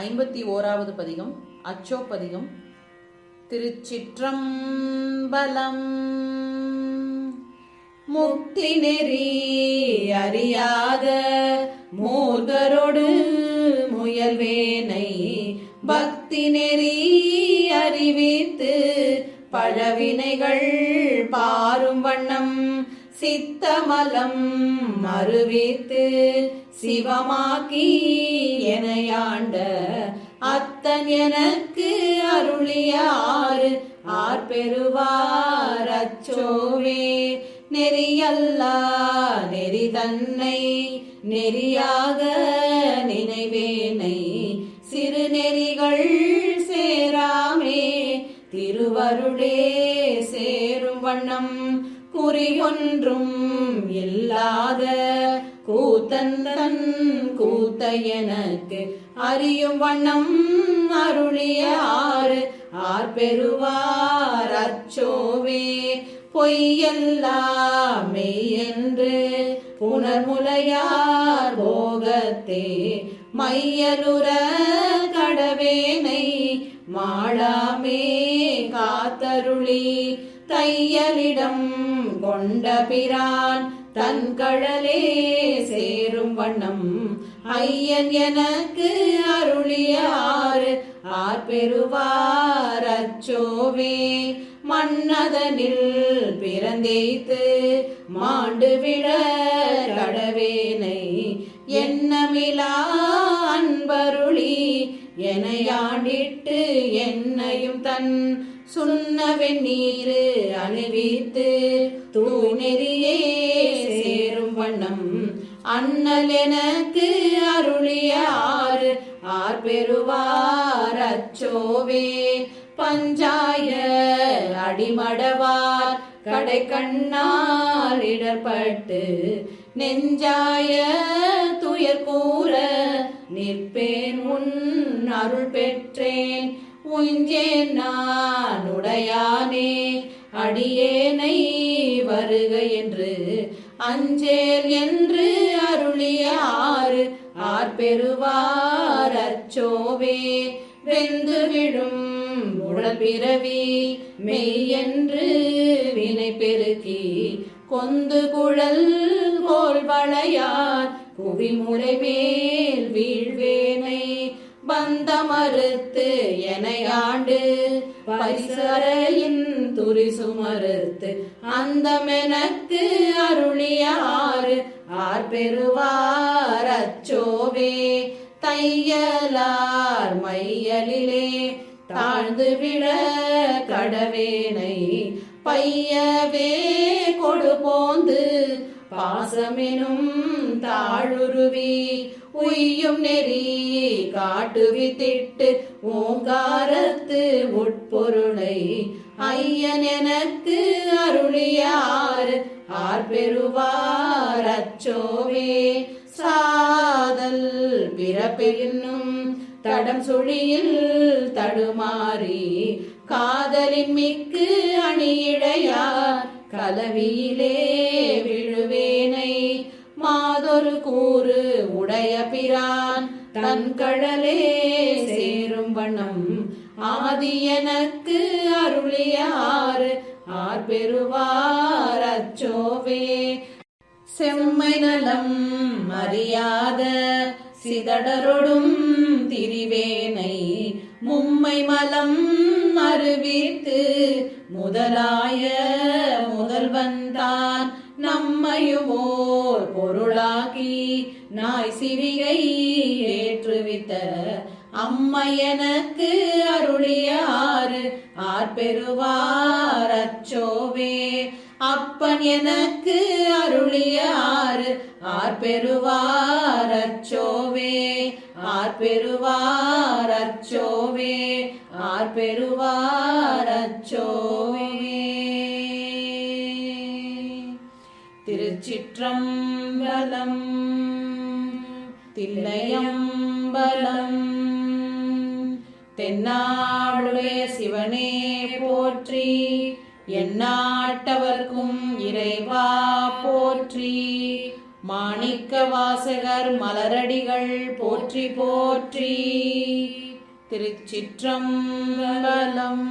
ஐம்பத்தி ஓராவது பதிகம் அச்சோப்பதிகம் திருச்சிற்றம்பலம். முக்தி நெறி அறியாத மூர்கரோடு முயல்வேனை பக்தி நெறி அறிவித்து பழவினைகள் பாரும் வண்ண சித்தமலம் மறுவித்து சிவமாக்கி எனையாண்ட அத்தன் எனக்கு அருளியாறு. ஆர் பெறுவார் அச்சோவே நெறியல்லா நெறி தன்னை நெறியாக நினைவேனை. சிறு நெறிகள் சேராமே திருவருளே சேரும் வண்ணம் குறியொன்றும் இல்லாத கூத்தந்தன் கூத்த எனக்கு அறியும் வண்ணம் அருளிய ஆறு. ஆர் பெறுவார் அச்சோவே பொய்யெல்லாம் மெய்யென்று புனர்முலையார் போகத்தே. மையலுற கடவேனை மாடாமே காத்தருளி. தையலிடம் கொண்ட பிரான் தன் கழலே சேரும் வண்ணம். ஐயன் எனக்கு அருளியாறு. ஆர் பெறுவார் அச்சோவே. மன்னதனில் பிறந்தேத்து மாண்டு விழ கடவேனை. என்னமிலா அன்பருளி. எனையாண்டிட்டு என்னையும் தன் சுண்ண வெந்நீரு அணிவித்து தூணெறியே சேரும் வண்ணம். அண்ணல் எனக்கு அருளியார் ஆர் பெறுவார் அச்சோவே. பஞ்சாய அடிமடவார் கடை கண்ணால் இடர்பட்டு. நெஞ்சாய துயர் கூற நிற்பேன் உன் அருள் பெற்றேன். உஞ்சேன் நான் உடையானே அடியேனை வருக என்று. அஞ்சேல் என்று அருளிய ஆறு ஆர் அச்சோவே. வெந்து விழும் உடல் பிறவி மெய்யென்று வினை பெருக்கி. கொந்து குழல் கோல் வளையார் குவிமுறை மேல் மறுத்து எனை ஆண்டு. பரிசரையின் துரிசு மறுத்து அந்தமெனக்கு அருளிய ஆர் பெறுவார் அச்சோவே தையலார் மையலிலே. தாழ்ந்து விழ கடவேனை பையவே கொடு போந்து. பாசமெனும் தாழுருவி உய்யும் நெறி காட்டுவித்திட்டு ஓங்காரத்து உட்பொருளை ஐயன் எனக்கு அருளியார். ஆர் பெறுவார் அச்சோவே சாதல் பிறப்பென்னும் தடம் சுழியில் தடுமாறி காதலின் மிக்கு அணியிடையார். கலவியிலே விழுவேனை. மாதொரு கூறு உடைய பிரான். தன் கடலே சேரும் வண்ணம். ஆதி எனக்கு அருளிய ஆர் பெறுவார் அச்சோவே. செம்மை நலம் அறியாத சிதடரொடும் திரிவேனை. மும்மை மலம் அறிவித்து முதலாய நம்மையுமோர் பொருளாக்கி நாய் சிவிகை ஏற்றுவித்த அம்மை அருளியாறு. ஆர்பெருவார் அச்சோவே. அப்பன் எனக்கு அருளியாறு. ஆர்பெருவார் அச்சோவே. ஆர்பெருவார் அச்சோவே. ஆர்பெருவார் அச்சோவே. திருச்சிற்றம்பலம் தில்லையம்பலம். தென்னாடுடைய சிவனே போற்றி எந்நாட்டவர்க்கும் இறைவா போற்றி. மாணிக்க வாசகர் மலரடிகள் போற்றி போற்றி. திருச்சிற்றம்பலம்.